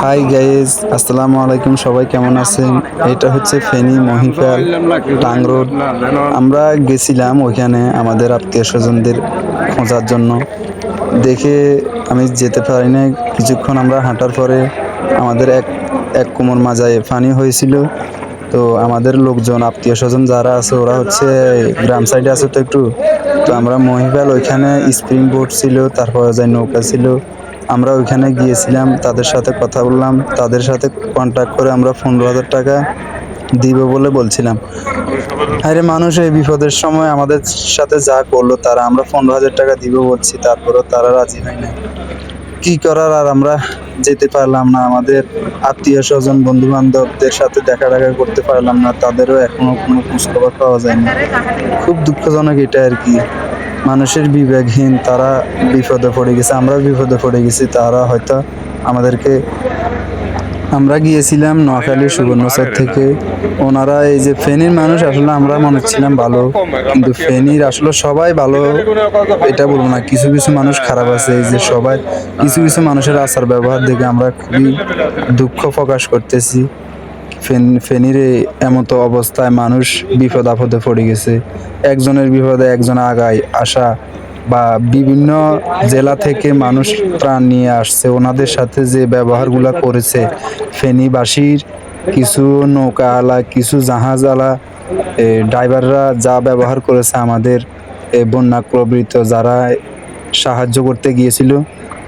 Hi guys আসসালামু আলাইকুম, সবাই কেমন আছেন? এটা হচ্ছে ফেনী মহিপাল টাং রোড। আমরা গেছিলাম ওইখানে আমাদের আত্মীয় স্বজনদের খোঁজার জন্য। দেখে আমি যেতে পারি না কিছুক্ষণ আমরা হাঁটার পরে আমাদের এক এক কোমর মাজায় পানি হয়েছিল। তো আমাদের লোকজন, আত্মীয় স্বজন যারা আছে, ওরা হচ্ছে গ্রাম সাইডে আছে তো একটু। তো আমরা মহিপাল ওইখানে স্প্রিং বোর্ড ছিল, তারপরে যায় নৌকা ছিল আমরা ওইখানে গিয়েছিলাম, তাদের সাথে কথা বললাম, তাদের সাথে কন্ট্যাক্ট করে আমরা পনেরো হাজার টাকা দিব বলে বলছিলাম। আরে মানুষ, এই বিপদের সময় আমাদের সাথে যা করল, তারা আমরা পনেরো হাজার টাকা দিব বলছি, তারপরেও তারা রাজি হয় না কি করার আর আমরা যেতে পারলাম না, আমাদের আত্মীয় স্বজন বন্ধু বান্ধবদের সাথে দেখা দেখা করতে পারলাম না, তাদেরও এখনও কোনো খোঁজখবর পাওয়া যায়নি। খুব দুঃখজনক এটা আর কি। মানুষের বিবেকহীন, তারা বিপদে পড়ে গেছে আমরা বিপদে পড়ে গেছি, তারা হয়তো আমাদেরকে, আমরা গিয়েছিলাম নোয়াখালী সুবর্ণচর থেকে। ওনারা এই যে ফেনীর মানুষ, আসলে আমরা মনে ছিলাম ভালো, কিন্তু ফেনীর আসলে সবাই ভালো, এটা বলব না, কিছু কিছু মানুষ খারাপ আছে, এই যে সবাই, কিছু কিছু মানুষের আচার ব্যবহার দেখে আমরা খুবই দুঃখ প্রকাশ করতেছি। ফেনীর এমতো অবস্থায় মানুষ বিপদ আপদে পড়ে গেছে। একজনের বিপদে একজন আগায় আসা বা বিভিন্ন জেলা থেকে মানুষ ত্রাণ নিয়ে আসছে। ওনাদের সাথে যে ব্যবহারগুলো করেছে ফেনীবাসীর কিছু নৌকা আলা কিছু জাহাজওয়ালা এ, ড্রাইভাররা যা ব্যবহার করেছে আমাদের বন্যা প্রবৃত যারা সাহায্য করতে গিয়েছিল।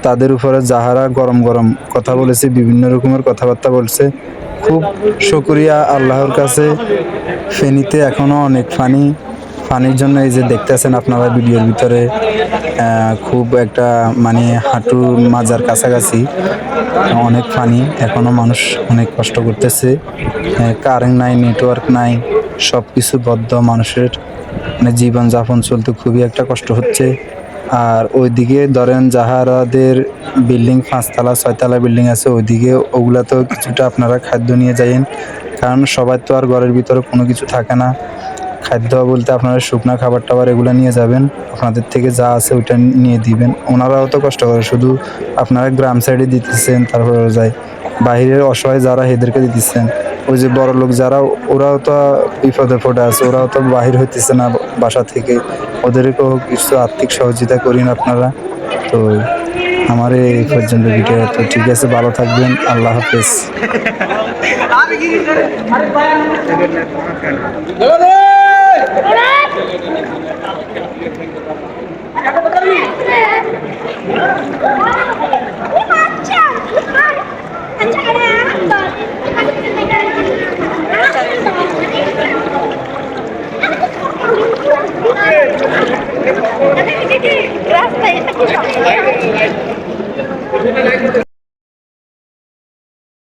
তাদের উপরে যাহারা গরম গরম কথা বলেছে, বিভিন্ন রকমের কথাবার্তা বলছে, খুব শুকরিয়া আল্লাহর কাছে। ফেনীতে এখনও অনেক পানি পানির জন্য এই যে দেখতেছেন আপনারা ভিডিওর ভিতরে খুব একটা মানে হাঁটু মাজার কাছাকাছি, অনেক পানি এখনও মানুষ অনেক কষ্ট করতেছে। কারেন্ট নাই নেটওয়ার্ক নাই সব কিছু বদ্ধ মানুষের মানে জীবনযাপন চলতে খুবই একটা কষ্ট হচ্ছে। আর ওইদিকে ধরেন যাহারাদের বিল্ডিং পাঁচতলা, ছয়তলা বিল্ডিং আছে, ওইদিকে ওগুলা তো কিছুটা আপনারা খাদ্য নিয়ে যাইন কারণ সবার তো আর ঘরের ভিতরে কোনো কিছু থাকে না। খাদ্য বলতে আপনারা শুকনো খাবার টাবার এগুলো নিয়ে যাবেন। আপনাদের থেকে যা আছে ওইটা নিয়ে দিবেন। ওনারাও তো কষ্ট করে, শুধু আপনারা গ্রাম সাইডে দিতেছেন, তারপরে যায়। বাইরের অসহায় যারা এদেরকে দিতেছেন। ওই যে বড় লোক যারা, ওরাও তো বিপদে পড়ে আছে, ওরাও তো বাহির হইতেছে না বাসা থেকে। ওদেরকেও কিছু আর্থিক সহযোগিতা করিন আপনারা। তো আমার এই পর্যন্ত ভিডিও তো ঠিক আছে, ভালো থাকবেন। আল্লাহ হাফেজ। রাস্তায়